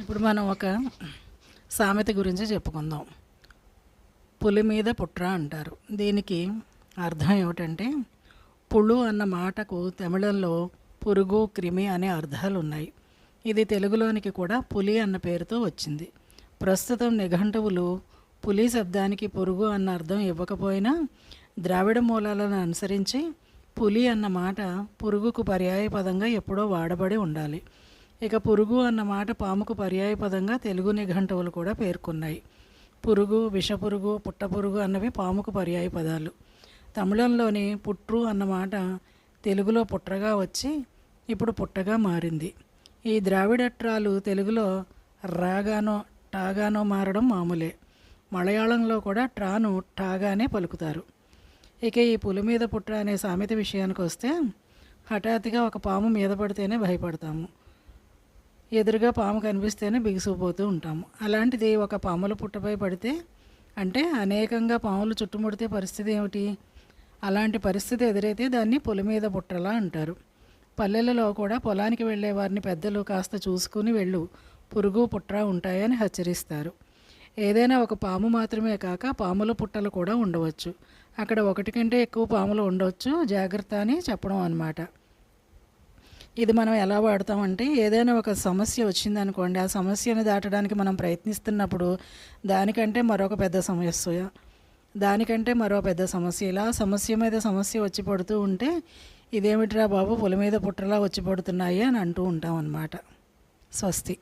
ఇప్పుడు మనం ఒక సామెత గురించి చెప్పుకుందాం. పులి మీద పుట్ర అంటారు. దీనికి అర్థం ఏమిటంటే పుళ్ళు అన్న మాటకు తమిళంలో పురుగు క్రిమి అనే అర్థాలు ఉన్నాయి ఇది తెలుగులోనికి కూడా పులి అన్న పేరుతో వచ్చింది. ప్రస్తుతం నిఘంటువులు పులి శబ్దానికి పురుగు అన్న అర్థం ఇవ్వకపోయినా ద్రావిడ మూలాలను అనుసరించి పులి అన్న మాట పురుగుకు పర్యాయ పదంగా ఎప్పుడో వాడబడి ఉండాలి. ఇక పురుగు అన్న మాట పాముకు పర్యాయ పదంగా తెలుగు నిఘంటువులు కూడా పేర్కొన్నాయి. పురుగు విషపురుగు పుట్టపురుగు అన్నవి పాముకు పర్యాయ పదాలు తమిళంలోని పుట్రు అన్న మాట తెలుగులో పుట్రగా వచ్చి ఇప్పుడు పుట్టగా మారింది. ఈ ద్రావిడట్రాలు తెలుగులో రాగానో టాగానో మారడం మామూలే. మలయాళంలో కూడా ట్రాను టాగానే పలుకుతారు. ఇక ఈ పులి మీద పుట్ర అనే సామెత విషయానికి వస్తే హఠాత్తుగా ఒక పాము మీద పడితేనే భయపడతాము. ఎదురుగా పాము కనిపిస్తేనే బిగుసుకుపోతూ ఉంటాము. అలాంటిది ఒక పాముల పుట్టపై పడితే అంటే అనేకంగా పాములు చుట్టుముడితే పరిస్థితి ఏమిటి? అలాంటి పరిస్థితి ఎదురైతే దాన్ని పులి మీద పుట్టలా అంటారు. పల్లెలలో కూడా పొలానికి వెళ్ళే వారిని పెద్దలు కాస్త చూసుకుని వెళ్ళు పురుగు పుట్ర ఉంటాయని హెచ్చరిస్తారు. ఏదైనా ఒక పాము మాత్రమే కాక పాముల పుట్టలు కూడా ఉండవచ్చు. అక్కడ ఒకటి కంటే ఎక్కువ పాములు ఉండవచ్చు జాగ్రత్త అని చెప్పడం అన్నమాట. ఇది మనం ఎలా వాడతామంటే ఏదైనా ఒక సమస్య వచ్చిందనుకోండి ఆ సమస్యను దాటడానికి మనం ప్రయత్నిస్తున్నప్పుడు దానికంటే మరొక పెద్ద సమస్య. దానికంటే మరో పెద్ద సమస్య. ఇలా సమస్య మీద సమస్య వచ్చి పడుతూ ఉంటే ఇదేమిట్రా బాబు పొల మీద పుట్టలా వచ్చి పడుతున్నాయి అని అంటూ ఉంటాం అన్నమాట స్వస్తి.